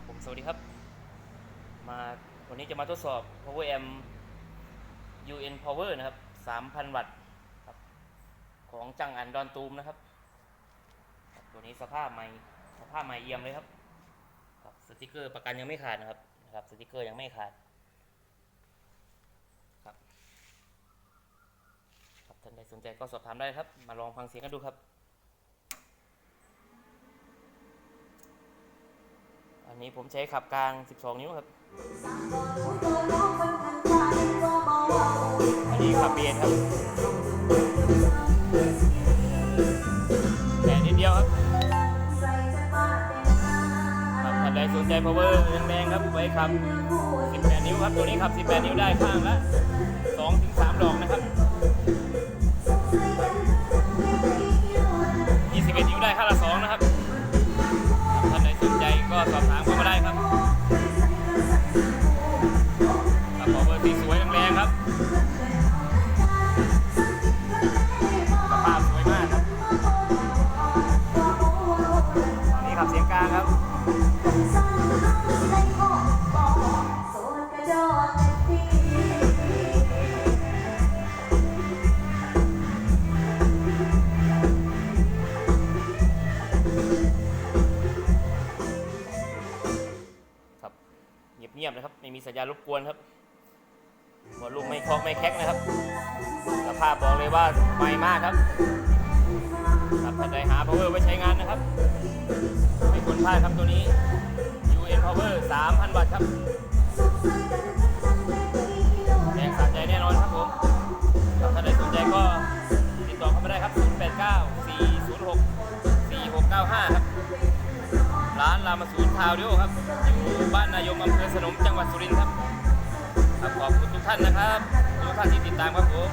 ครับผมสวัสดีครับ มาวันนี้จะมาทดสอบ power amp UN power นะครับ 3,000 วัตต์ครับของจังอันดอนตูมนะครับครับ ตัวนี้สภาพใหม่สภาพใหม่เอี่ยมเลยครับครับสติกเกอร์ประกันยังไม่ขาดนะครับนะครับสติกเกอร์ยังไม่ขาดครับครับท่านใดสนใจก็สอบถามได้ครับ มาลองฟังเสียงกันดูครับ นี้ผมใช้ขับกลาง 12 นิ้วครับ อันนี้ขับเบียนครับ แต่นิดเดียวครับครับท่านใดสนใจ power แรงๆครับ ไว้ขับ 18 นิ้วครับ ตัวนี้ขับ 18 นิ้วได้ข้างละ2ถึง3ดอกนะครับ21นิ้วได้ข้างละ2 ก็สอบถามเข้ามาได้ครับครับขอเบอร์ที่สวยแรงๆครับสภาพสวยมากครับอันนี้ขับเสียงกลางครับ เงียบๆนะครับ ไม่มีสัญญาณรบกวนครับหัวลูกไม่คาะไม่แคกนะครับสภาพบอกเลยว่าใหม่มากครับครับท่านใดหา power ไว้ใช้งานนะครับ ไม่ควรพลาดครับตัวนี้ UN power 3,000 วัตต์ครับแรงสะใจแน่นอนครับผมครับท่านใดสนใจก็ติดต่อเข้ามาได้ครับ 089 406 4695 ครับ ร้านรามาสูนทาวดิโอครับอยู่บ้านนายมอำเภอสนมจังหวัดสุรินทร์ครับครับขอบคุณทุกท่านนะครับทุกท่านที่ติดตามครับผม